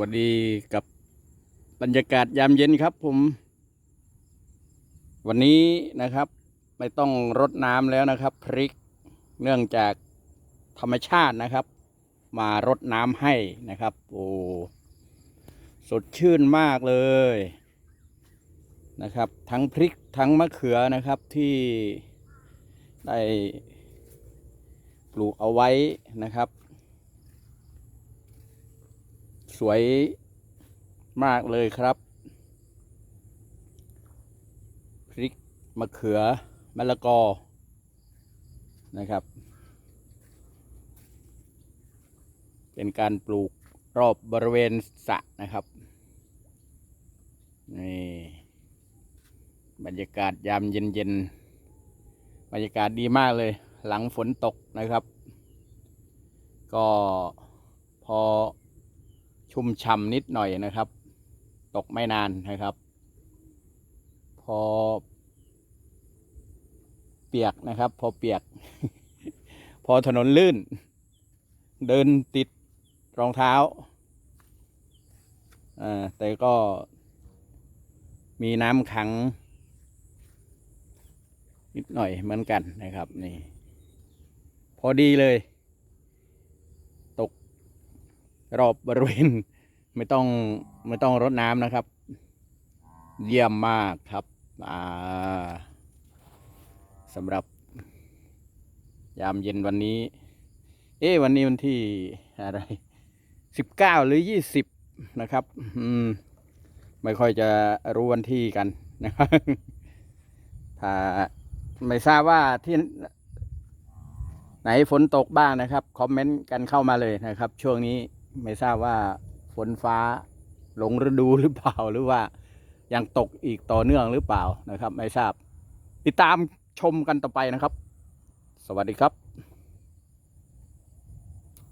วัสดีกับบรรยากาศยามเย็นครับผม วันนี้นะครับ ไม่ต้องรดน้ำแล้วนะครับ พริกเนื่องจากธรรมชาตินะครับ มารดน้ำให้นะครับ โอ้สดชื่นมากเลยนะครับ ทั้งพริกทั้งมะเขือนะครับที่ได้ปลูกเอาไว้นะครับ สวยมากเลยครับ พริกมะเขือมะละกอนะครับ เป็นการปลูกรอบบริเวณสระนะครับนี่บรรยากาศยามเย็นๆบรรยากาศดีมากเลย หลังฝนตกนะครับ ก็พอ ชุ่มฉ่ำนิดหน่อยนะครับ ตกไม่นานนะครับ พอ เปียกนะครับ พอเปียก พอถนนลื่น เดินติดรองเท้าอ่าแต่ก็มีน้ำขัง นิดหน่อยเหมือนกันนะครับนี่ พอดีเลย ตก รอบบริเวณไม่ต้องไม่ต้องรดน้ำนะครับ เยี่ยมมากครับสำหรับ ยามเย็นวันนี้ เอ๊วันนี้วันที่อะไรสิบเก้าหรือยี่สิบนะครับ อืม ไม่ค่อยจะรู้วันที่กันนะครับถ้าไม่ทราบว่าที่ไหนฝนตกบ้างนะครับ คอมเมนต์กันเข้ามาเลยนะครับ ช่วงนี้ ไม่ทราบว่าฝนฟ้าหลงฤดูหรือเปล่าหรือว่ายังตกอีกต่อเนื่องหรือเปล่านะครับ ไม่ทราบ ติดตามชมกันต่อไปนะครับ สวัสดีครับ